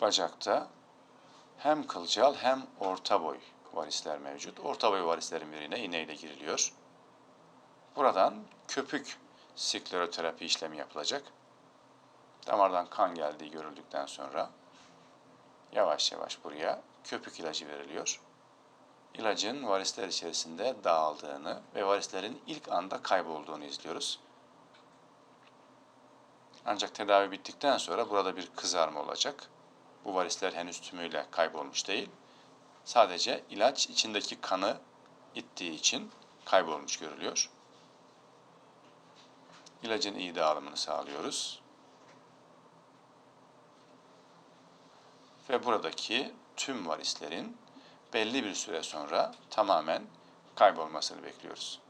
bacakta hem kılcal hem orta boy varisler mevcut. Orta boy varislerin birine iğneyle giriliyor. Buradan köpük skleroterapi işlemi yapılacak. Damardan kan geldiği görüldükten sonra yavaş yavaş buraya köpük ilacı veriliyor. İlacın varisler içerisinde dağıldığını ve varislerin ilk anda kaybolduğunu izliyoruz. Ancak tedavi bittikten sonra burada bir kızarma olacak. Bu varisler henüz tümüyle kaybolmuş değil. Sadece ilaç içindeki kanı ittiği için kaybolmuş görülüyor. İlacın iyi dağılımını sağlıyoruz. Ve buradaki tüm varislerin belli bir süre sonra tamamen kaybolmasını bekliyoruz.